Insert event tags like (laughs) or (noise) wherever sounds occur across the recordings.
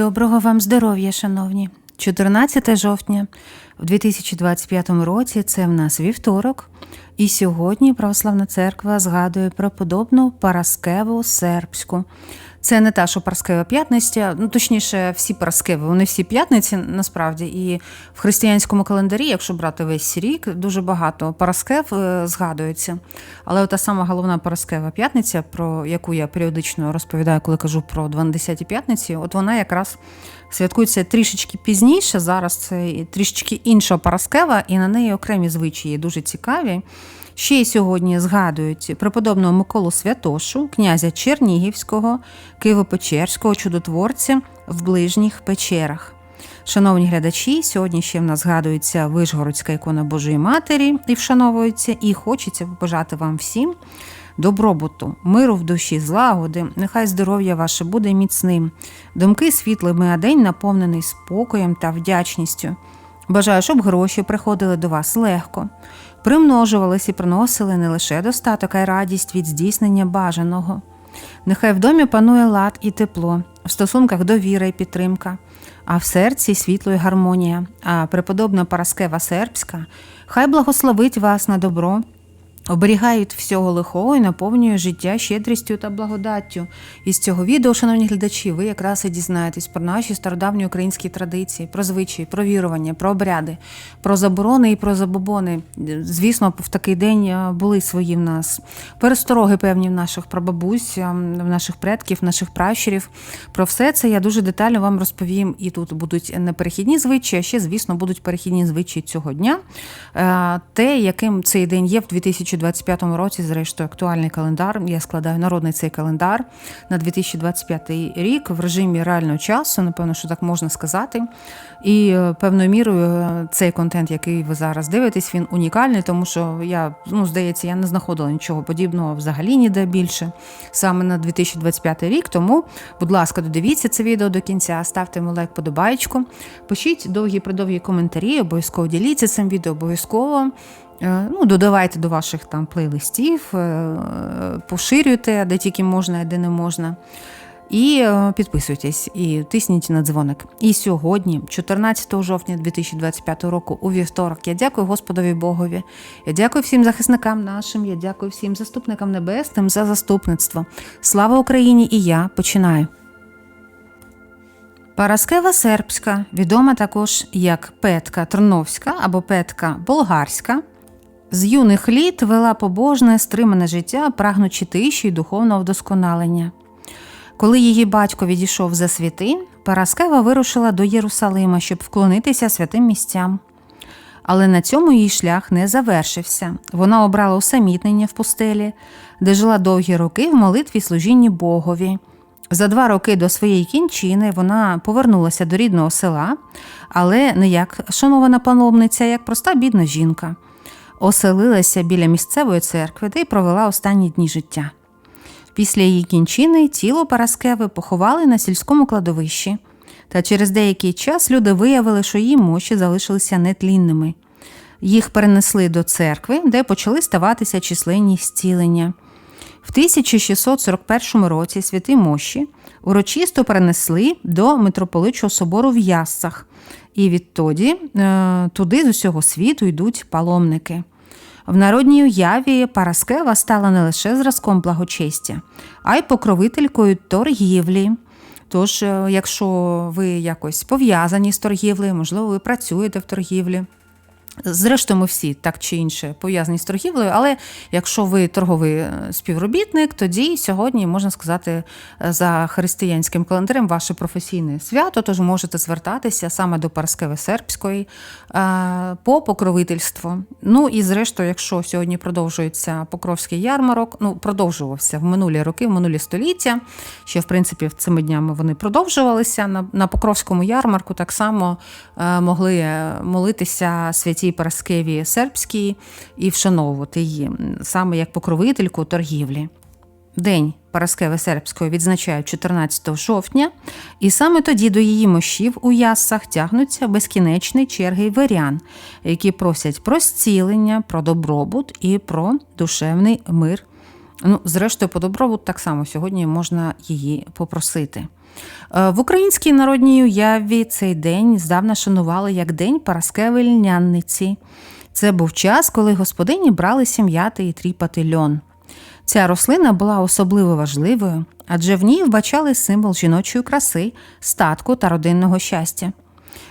Доброго вам здоров'я, шановні. 14 жовтня в 2025 році це в нас вівторок, і сьогодні Православна церква згадує преподобну Параскеву Сербську. Це не та, що Параскева п'ятниця, ну точніше, всі Параскеви, вони всі п'ятниці насправді. І в християнському календарі, якщо брати весь рік, дуже багато Параскев е, згадується. Але та сама головна Параскева п'ятниця, про яку я періодично розповідаю, коли кажу про 12 п'ятниці, от вона якраз святкується трішечки пізніше. Зараз це трішечки інша Параскева, і на неї окремі звичаї дуже цікаві. Ще й сьогодні згадують преподобного Миколу Святошу, князя Чернігівського, Києво-Печерського чудотворця в ближніх печерах. Шановні глядачі, сьогодні ще в нас згадується Вишгородська ікона Божої Матері і вшановується, і хочеться побажати вам всім добробуту, миру в душі, злагоди, нехай здоров'я ваше буде міцним, думки світлими, а день наповнений спокоєм та вдячністю. Бажаю, щоб гроші приходили до вас легко, примножувались і приносили не лише достаток, а й радість від здійснення бажаного. Нехай в домі панує лад і тепло, в стосунках довіра і підтримка, а в серці світло і гармонія. А преподобна Параскева Сербська, хай благословить вас на добро, оберігають всього лихого і наповнює життя щедрістю та благодаттю. Із цього відео, шановні глядачі, ви якраз і дізнаєтесь про наші стародавні українські традиції, про звичаї, про вірування, про обряди, про заборони і про забобони. Звісно, в такий день е, були свої в нас перестороги певні в наших прабабусь, е, в наших предків, в наших пращурів. Про все це я дуже детально вам розповім. І тут будуть не перехідні звичаї, а ще, звісно, будуть перехідні звичаї цього дня. Е, Те, яким цей день є в 2025 році, зрештою, актуальний календар. Я складаю народний цей календар на 2025 рік в режимі реального часу, напевно, що так можна сказати. І е, певною мірою е, цей контент, який ви зараз дивитесь, він унікальний, тому що я, ну, здається, я не знаходила нічого подібного взагалі ніде більше саме на 2025 рік. Тому, будь ласка, додивіться це відео до кінця, ставте йому лайк, подобаєчку, пишіть довгі продовгі коментарі, обов'язково діліться цим відео, обов'язково. Е, Ну, додавайте до ваших там плейлистів, е, поширюйте, де тільки можна, де не можна. І е, підписуйтесь і тисніть на дзвоник. І сьогодні, 14 жовтня 2025 року, у вівторок, я дякую Господові Богові. Я дякую всім захисникам нашим. Я дякую всім заступникам небесним за заступництво. Слава Україні! І я починаю. Параскева сербська, відома також як Петка Терновська або Петка Болгарська. З юних літ вела побожне, стримане життя, прагнучи тиші й духовного вдосконалення. Коли її батько відійшов за святинь, Параскева вирушила до Єрусалима, щоб вклонитися святим місцям. Але на цьому її шлях не завершився. Вона обрала усамітнення в пустелі, де жила довгі роки в молитві служінні Богові. За два роки до своєї кінчини вона повернулася до рідного села, але не як шанована пановниця, як проста бідна жінка. Оселилася біля місцевої церкви де й провела останні дні життя. Після її кінчини тіло Параскеви поховали на сільському кладовищі, та через деякий час люди виявили, що її мощі залишилися нетлінними. Їх перенесли до церкви, де почали ставатися численні зцілення. В 1641 році святі мощі урочисто перенесли до митрополичого собору в Яссах, і відтоді е, туди з усього світу йдуть паломники. В народній уяві Параскева стала не лише зразком благочестя, а й покровителькою торгівлі. Тож, е, якщо ви якось пов'язані з торгівлею, можливо, ви працюєте в торгівлі. Зрештою, ми всі так чи інше пов'язані з торгівлею, але якщо ви торговий е, співробітник, тоді сьогодні можна сказати е, за християнським календарем ваше професійне свято, тож можете звертатися саме до Параскеви Сербської е, по покровительство. Ну і зрештою, якщо сьогодні продовжується Покровський ярмарок, ну продовжувався в минулі роки, в минулі століття. Ще в принципі цими днями вони продовжувалися на Покровському ярмарку. Так само могли молитися святі. Параскеві Сербській і вшановувати її саме як покровительку торгівлі. День Параскеви Сербської відзначають 14 жовтня, і саме тоді до її мощів у яссах тягнуться безкінечні черги вирян, які просять про зцілення, про добробут і про душевний мир. Ну, зрештою, по добробут так само сьогодні можна її попросити. Е, В українській народній уяві цей день здавна шанували як День Параскеви льнянниці. Це був час, коли господині брали сім'яти і тріпати льон. Ця рослина була особливо важливою, адже в ній вбачали символ жіночої краси, статку та родинного щастя.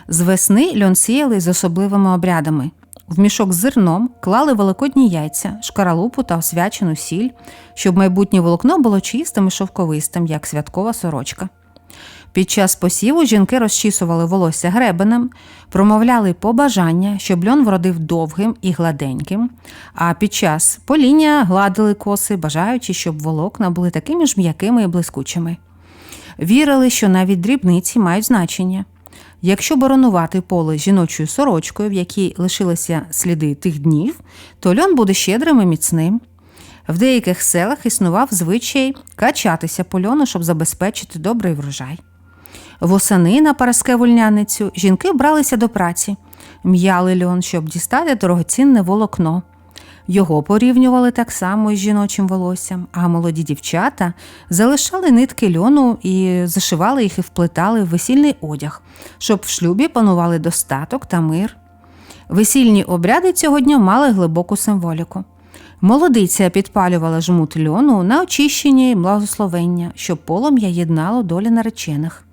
З весни льон сіяли з особливими обрядами. В мішок з зерном клали великодні яйця, шкаралупу та освячену сіль, щоб майбутнє волокно було чистим і шовковистим, як святкова сорочка. Під час посіву жінки розчісували волосся гребенем, промовляли побажання, щоб льон вродив довгим і гладеньким, а під час поління гладили коси, бажаючи, щоб волокна були такими ж м'якими і блискучими. Вірили, що навіть дрібниці мають значення. Якщо боронувати поле жіночою сорочкою, в якій лишилися сліди тих днів, то льон буде щедрим і міцним. В деяких селах існував звичай качатися по льону, щоб забезпечити добрий врожай. Восени на Параскеву льняницю жінки бралися до праці, м'яли льон, щоб дістати дорогоцінне волокно. Його порівнювали так само із жіночим волоссям, а молоді дівчата залишали нитки льону і зашивали їх і вплетали в весільний одяг, щоб в шлюбі панували достаток та мир. Весільні обряди цього дня мали глибоку символіку. Молодиця підпалювала жмут льону на очищення і благословення, щоб полум'я єднало долі наречених.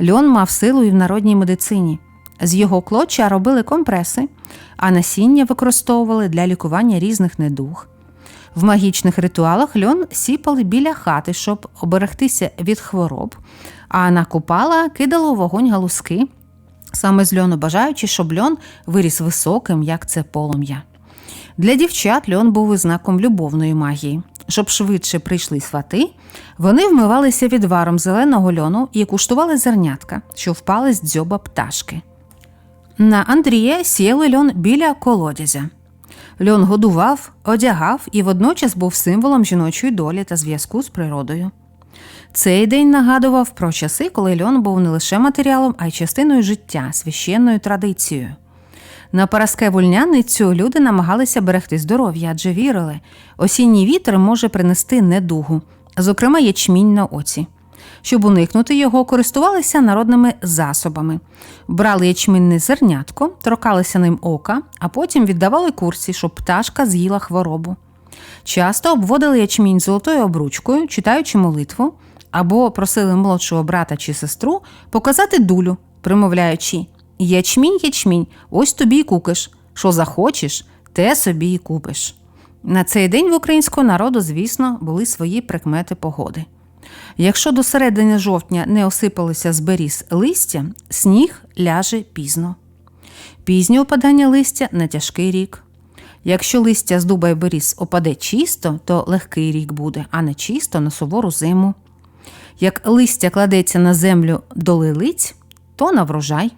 Льон мав силу і в народній медицині. З його клоча робили компреси, а насіння використовували для лікування різних недуг. В магічних ритуалах льон сіпали біля хати, щоб оберегтися від хвороб, а на купала кидали у вогонь галузки, саме з льону бажаючи, щоб льон виріс високим, як це полум'я. Для дівчат льон був і любовної магії. Щоб швидше прийшли свати, вони вмивалися відваром зеленого льону і куштували зернятка, що впали з дзьоба пташки. На Андрія сіяли льон біля колодязя. Льон годував, одягав і водночас був символом жіночої долі та зв'язку з природою. Цей день нагадував про часи, коли льон був не лише матеріалом, а й частиною життя, священною традицією. На Параскеву льняницю люди намагалися берегти здоров'я, адже вірили, осінній вітер може принести недугу, зокрема ячмінь на оці. Щоб уникнути його, користувалися народними засобами. Брали ячмінне зернятко, торкалися ним ока, а потім віддавали курці, щоб пташка з'їла хворобу. Часто обводили ячмінь золотою обручкою, читаючи молитву, або просили молодшого брата чи сестру показати дулю, примовляючи Ячмінь, ячмінь, ось тобі й кукиш. Що захочеш, те собі й купиш. На цей день в українського народу, звісно, були свої прикмети погоди. Якщо до середини жовтня не осипалося з беріз листя, сніг ляже пізно. Пізнє опадання листя на тяжкий рік. Якщо листя з дуба й беріз опаде чисто, то легкий рік буде, а не чисто на сувору зиму. Як листя кладеться на землю до лилиць, то на врожай.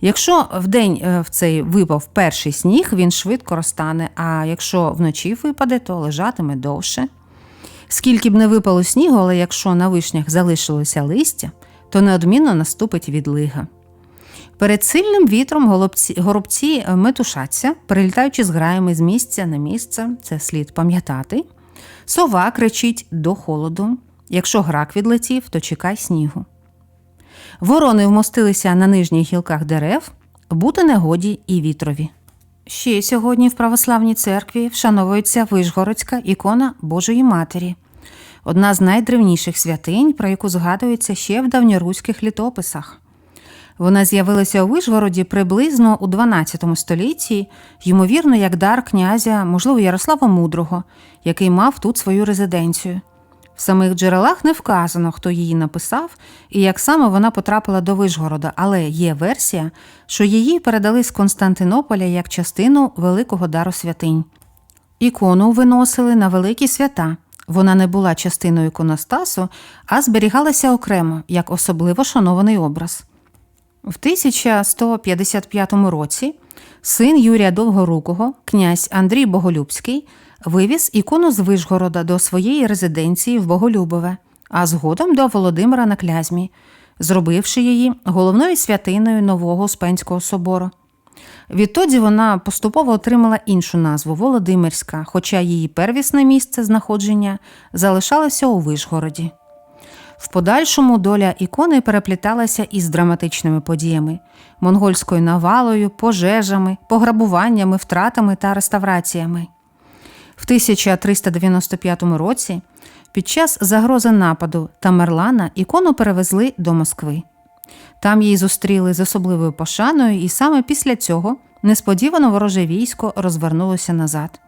Якщо вдень е, в цей випав перший сніг, він швидко розтане, а якщо вночі випаде, то лежатиме довше. Скільки б не випало снігу, але якщо на вишнях залишилося листя, то неодмінно наступить відлига. Перед сильним вітром голубці, горобці метушаться, перелітаючи з граями з місця на місце, це слід пам'ятати. Сова кричить до холоду. Якщо грак відлетів, то чекай снігу. Ворони вмостилися на нижніх гілках дерев, бути негоді і вітрові. Ще сьогодні в православній церкві вшановується Вишгородська ікона Божої Матері, одна з найдревніших святинь, про яку згадується ще в давньоруських літописах. Вона з'явилася у Вишгороді приблизно у 12 столітті, ймовірно, як дар князя, можливо, Ярослава Мудрого, який мав тут свою резиденцію. В самих джерелах не вказано, хто її написав і як саме вона потрапила до Вишгорода, але є версія, що її передали з Константинополя як частину великого дару святинь. Ікону виносили на великі свята. Вона не була частиною іконостасу, а зберігалася окремо як особливо шанований образ. В 1155 році син Юрія Довгорукого, князь Андрій Боголюбський, вивіз ікону з Вишгорода до своєї резиденції в Боголюбове, а згодом до Володимира на Клязьмі, зробивши її головною святиною нового Успенського собору. Відтоді вона поступово отримала іншу назву Володимирська, хоча її первісне місце знаходження залишалося у Вишгороді. В подальшому доля ікони перепліталася із драматичними подіями монгольською навалою, пожежами, пограбуваннями, втратами та реставраціями. В 1395 році під час загрози нападу Тамерлана ікону перевезли до Москви. Там її зустріли з особливою пошаною, і саме після цього несподівано вороже військо розвернулося назад.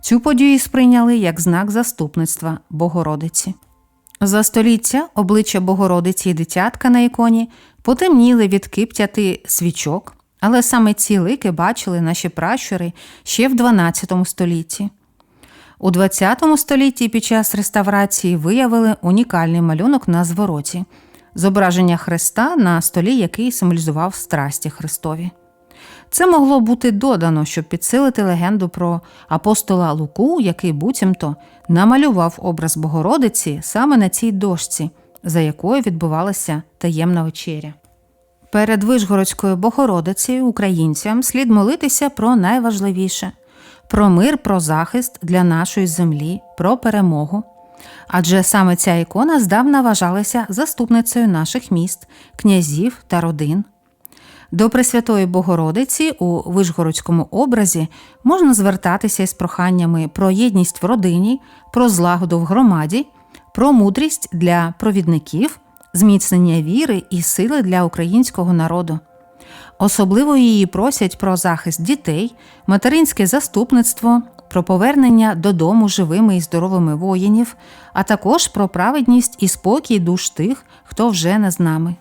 Цю подію сприйняли як знак заступництва Богородиці. За століття обличчя Богородиці і дитятка на іконі потемніли від киптяти свічок, але саме ці лики бачили наші пращури ще в 12 столітті. У 20 столітті під час реставрації виявили унікальний малюнок на звороті зображення Христа на столі, який символізував страсті Христові. Це могло бути додано, щоб підсилити легенду про апостола Луку, який буцімто намалював образ Богородиці саме на цій дошці, за якою відбувалася таємна вечеря. Перед Вишгородською Богородицею українцям слід молитися про найважливіше про мир, про захист для нашої землі, про перемогу. Адже саме ця ікона здавна вважалася заступницею наших міст, князів та родин. До Пресвятої Богородиці у Вишгородському образі можна звертатися із проханнями про єдність в родині, про злагоду в громаді, про мудрість для провідників, зміцнення віри і сили для українського народу. Особливо її просять про захист дітей, материнське заступництво, про повернення додому живими і здоровими воїнів, а також про праведність і спокій душ тих, хто вже не з нами.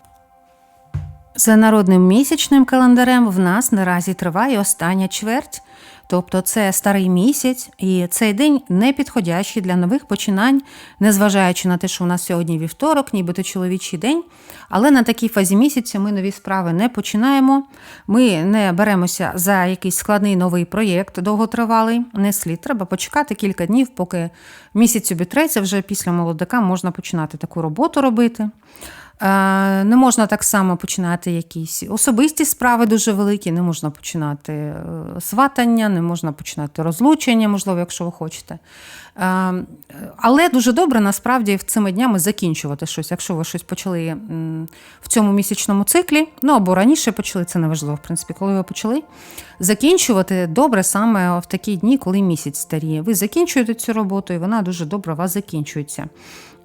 За народним місячним календарем в нас наразі триває остання чверть, тобто це старий місяць, і цей день не підходящий для нових починань, незважаючи на те, що у нас сьогодні вівторок, нібито чоловічий день. Але на такій фазі місяця ми нові справи не починаємо. Ми не беремося за якийсь складний новий проєкт довготривалий. Не слід. Треба почекати кілька днів, поки місяць обітреться, вже після молодика можна починати таку роботу робити. Е, Не можна так само починати якісь особисті справи дуже великі, не можна починати е, сватання, не можна починати розлучення, можливо, якщо ви хочете. Е, Але дуже добре насправді в цими днями закінчувати щось. Якщо ви щось почали в цьому місячному циклі, ну або раніше почали, це неважливо, в принципі, коли ви почали. Закінчувати добре саме в такі дні, коли місяць старіє. Ви закінчуєте цю роботу, і вона дуже добре у вас закінчується.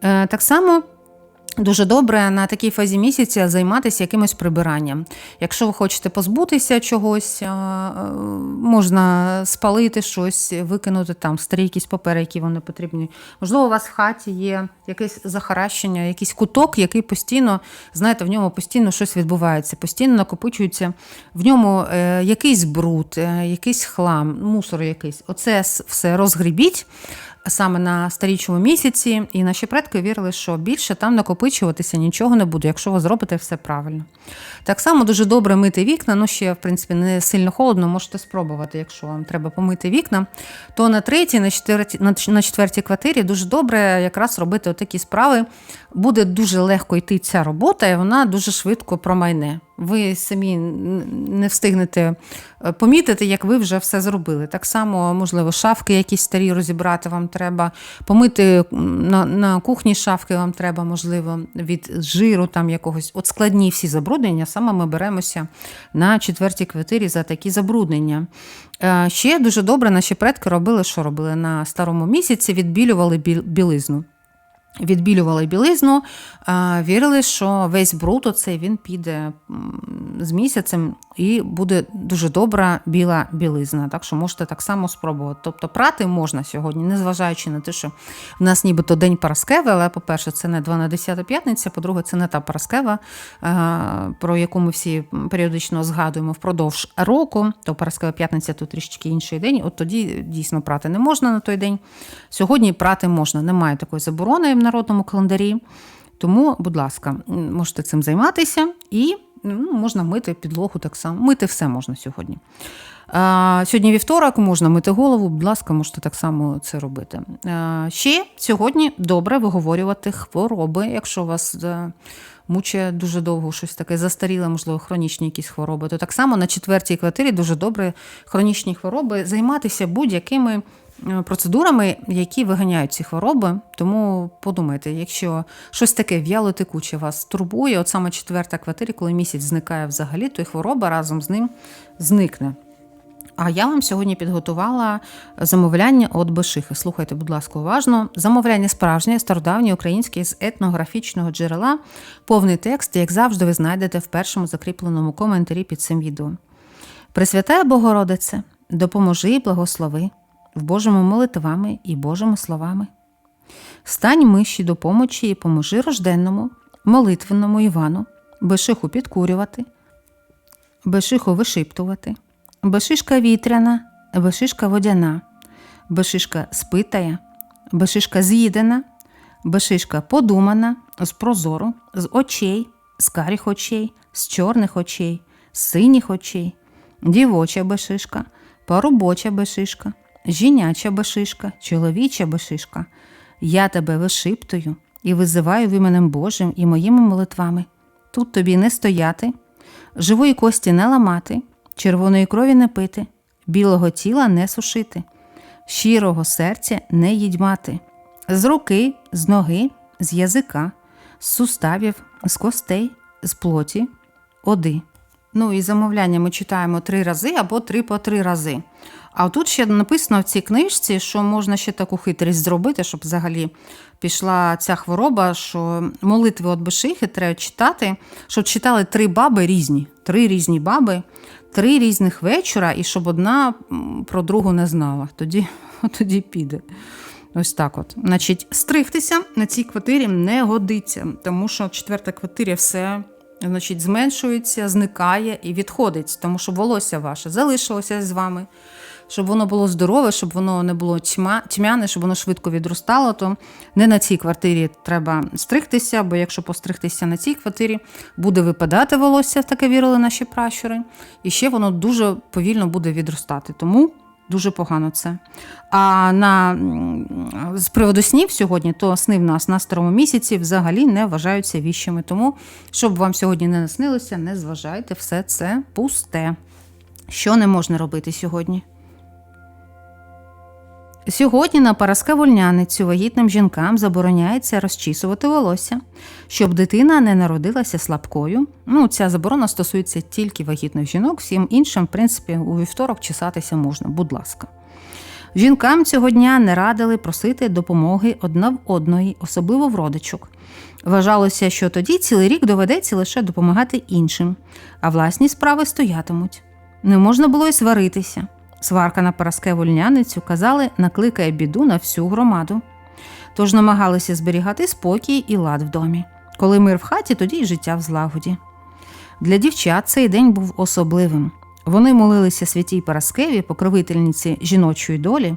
Так само. Дуже добре на такій фазі місяця займатися якимось прибиранням. Якщо ви хочете позбутися чогось, можна спалити щось, викинути там старі якісь папери, які вам не потрібні. Можливо, у вас в хаті є якесь захаращення, якийсь куток, який постійно, знаєте, в ньому постійно щось відбувається, постійно накопичується в ньому е, якийсь бруд, е, якийсь хлам, мусор якийсь. Оце все розгрібіть саме на старічому місяці, і наші предки вірили, що більше там накопичуватися нічого не буде, якщо ви зробите все правильно. Так само дуже добре мити вікна. Ну, ще, в принципі, не сильно холодно, можете спробувати, якщо вам треба помити вікна. То на третій, на четвертій, на четвертій квартирі дуже добре якраз робити отакі справи. Буде дуже легко йти ця робота, і вона дуже швидко промайне. Ви самі не встигнете е, помітити, як ви вже все зробили. Так само, можливо, шафки якісь старі розібрати вам треба, помити на, на кухні шафки вам треба, можливо, від жиру там якогось. От складні всі забруднення, саме ми беремося на четвертій квартирі за такі забруднення. Е, Ще дуже добре наші предки робили, що робили на старому місяці, відбілювали білизну. Відбілювали білизну, вірили, що весь бруд оцей він піде з місяцем і буде дуже добра біла білизна. Так що можете так само спробувати. Тобто прати можна сьогодні, незважаючи на те, що в нас нібито день Параскеви, але, по-перше, це не 12 п'ятниця, по-друге, це не та Параскева, про яку ми всі періодично згадуємо впродовж року. То Параскева п'ятниця тут трішечки інший день. От тоді дійсно прати не можна на той день. Сьогодні прати можна, немає такої заборони в народному календарі. Тому, будь ласка, можете цим займатися і ну, можна мити підлогу так само. Мити все можна сьогодні. А, Сьогодні вівторок, можна мити голову, будь ласка, можете так само це робити. А, Ще сьогодні добре виговорювати хвороби, якщо у вас е, мучає дуже довго щось таке застаріле, можливо, хронічні якісь хвороби, то так само на четвертій квартирі дуже добре хронічні хвороби займатися будь-якими е, процедурами, які виганяють ці хвороби. Тому подумайте, якщо щось таке в'ялотекуче вас турбує, от саме четверта квартира, коли місяць зникає взагалі, то і хвороба разом з ним зникне. А я вам сьогодні підготувала замовляння від Бешихи. Слухайте, будь ласка, уважно. Замовляння справжнє, стародавнє українське з етнографічного джерела. Повний текст, як завжди, ви знайдете в першому закріпленому коментарі під цим відео. Пресвятая Богородице, допоможи і благослови в Божому молитвами і Божими словами. Стань миші до помочі і поможи рожденному, молитвенному Івану, Бешиху підкурювати, Бешиху вишиптувати. Бешишка вітряна, бешишка водяна, бешишка спитая, бешишка з'їдена, бешишка подумана, з прозору, з очей, з карих очей, з чорних очей, з синіх очей, дівоча бешишка, парубоча бешишка, жіняча бешишка, чоловіча бешишка. Я тебе вишиптую і визиваю в іменем Божим і моїми молитвами. Тут тобі не стояти, живої кості не ламати червоної крові не пити, білого тіла не сушити, щирого серця не їдьмати, з руки, з ноги, з язика, з суставів, з костей, з плоті, оди. Ну і замовляння ми читаємо три рази або три по три рази. А тут ще написано в цій книжці, що можна ще таку хитрість зробити, щоб взагалі пішла ця хвороба, що молитви від Бешихи треба читати, щоб читали три баби різні, три різні баби, три різних вечора, і щоб одна про другу не знала. Тоді, (laughs) Тоді піде. Ось так от. Значить, стригтися на цій квартирі не годиться, тому що четверта квартира все значить, зменшується, зникає і відходить, тому що волосся ваше залишилося з вами. Щоб воно було здорове, щоб воно не було тьма, тьмяне, щоб воно швидко відростало, то не на цій квартирі треба стригтися, бо якщо постригтися на цій квартирі, буде випадати волосся, таке вірили наші пращури, і ще воно дуже повільно буде відростати. Тому дуже погано це. А на, з приводу снів сьогодні, то сни в нас на старому місяці взагалі не вважаються віщими. Тому, щоб вам сьогодні не наснилося, не зважайте, все це пусте. Що не можна робити сьогодні? Сьогодні на Параска вольняницю вагітним жінкам забороняється розчісувати волосся, щоб дитина не народилася слабкою. Ну, ця заборона стосується тільки вагітних жінок, всім іншим, в принципі, у вівторок чесатися можна, будь ласка. Жінкам цього дня не радили просити допомоги одна в одної, особливо в родичок. Вважалося, що тоді цілий рік доведеться лише допомагати іншим, а власні справи стоятимуть. Не можна було й сваритися. Сварка на Параске вольняницю, казали, накликає біду на всю громаду. Тож намагалися зберігати спокій і лад в домі. Коли мир в хаті, тоді й життя в злагоді. Для дівчат цей день був особливим. Вони молилися святій Параскеві, покровительниці жіночої долі,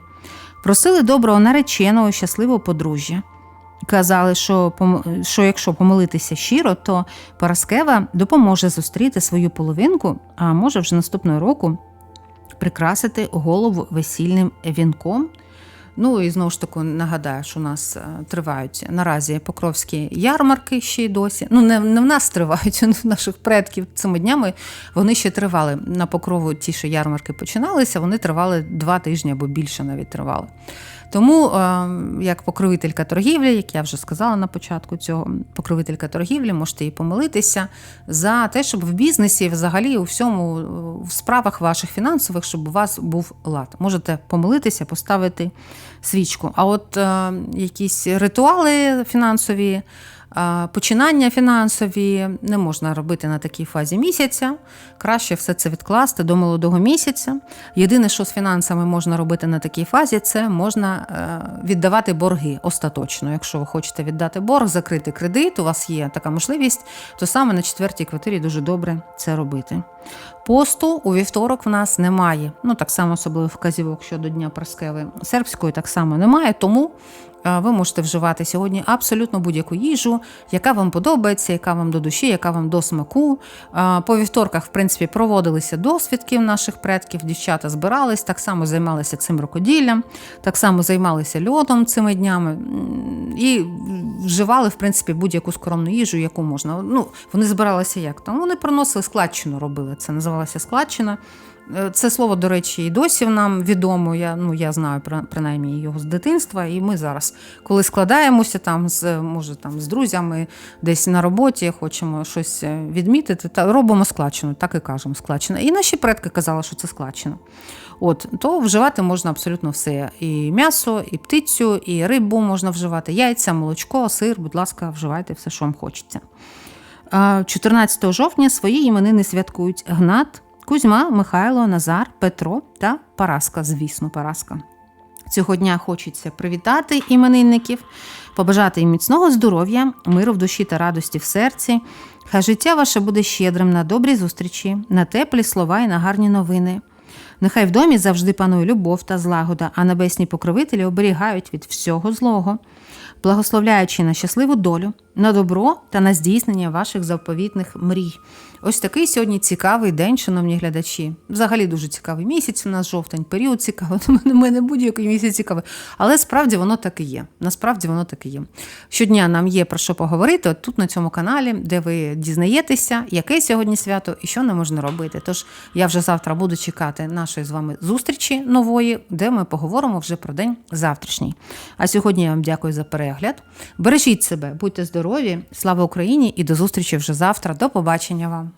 просили доброго нареченого, щасливого подружжя. Казали, що що якщо помолитися щиро, то Параскева допоможе зустріти свою половинку, а може вже наступного року прикрасити голову весільним вінком. Ну і знову ж таки нагадаю, що у нас е, тривають наразі покровські ярмарки ще й досі. Ну, не, не в нас тривають, (laughs) а в наших предків цими днями вони ще тривали. На покрову ті, що ярмарки починалися, вони тривали два тижні або більше навіть тривали. Тому, е, як покровителька торгівлі, як я вже сказала на початку цього, покровителька торгівлі, можете і помилитися за те, щоб в бізнесі, взагалі, у всьому, в справах ваших фінансових, щоб у вас був лад. Можете помилитися, поставити свічку. А от е, якісь ритуали фінансові. Починання фінансові не можна робити на такій фазі місяця. Краще все це відкласти до молодого місяця. Єдине, що з фінансами можна робити на такій фазі, це можна е, віддавати борги остаточно. Якщо ви хочете віддати борг, закрити кредит, у вас є така можливість, то саме на четвертій квартирі дуже добре це робити. Посту у вівторок в нас немає. Ну так само особливо вказівок щодо Дня Праскеви сербської так само немає, тому Е, Ви можете вживати сьогодні абсолютно будь-яку їжу, яка вам подобається, яка вам до душі, яка вам до смаку. Е, По вівторках, в принципі, проводилися досвідки наших предків. Дівчата збирались, так само займалися цим рукоділлям, так само займалися льодом цими днями і вживали, в принципі, будь-яку скромну їжу, яку можна. Ну, вони збиралися як там. Вони приносили складчину, робили. Це називалося складчина. Е, Це слово, до речі, і досі нам відомо. Я, ну, я знаю принаймні його з дитинства. І ми зараз, коли складаємося там з може там з друзями, десь на роботі, хочемо щось е, відмітити, та робимо складчину, так і кажемо, складчина. І наші предки казали, що це складчина. От, то вживати можна абсолютно все. І м'ясо, і птицю, і рибу можна вживати, яйця, молочко, сир, будь ласка, вживайте все, що вам хочеться. А 14 жовтня свої іменини святкують Гнат, Кузьма, Михайло, Назар, Петро та Параска, звісно, Параска. Цього дня хочеться привітати іменинників, побажати їм міцного здоров'я, миру в душі та радості в серці. Хай життя ваше буде щедрим на добрі зустрічі, на теплі слова і на гарні новини. Нехай в домі завжди панує любов та злагода, а небесні покровителі оберігають від всього злого, благословляючи на щасливу долю, на добро та на здійснення ваших заповітних мрій. Ось такий сьогодні цікавий день, шановні глядачі. Взагалі дуже цікавий місяць. У нас жовтень, період цікавий. (laughs) У мене, будь-який місяць цікавий. Але справді воно так і є. Насправді воно так і є. Щодня нам є про що поговорити от тут на цьому каналі, де ви дізнаєтеся, яке сьогодні свято і що не можна робити. Тож я вже завтра буду чекати нашої з вами зустрічі нової, де ми поговоримо вже про день завтрашній. А сьогодні я вам дякую за перегляд. Бережіть себе, будьте здорові, слава Україні і до зустрічі вже завтра. До побачення вам.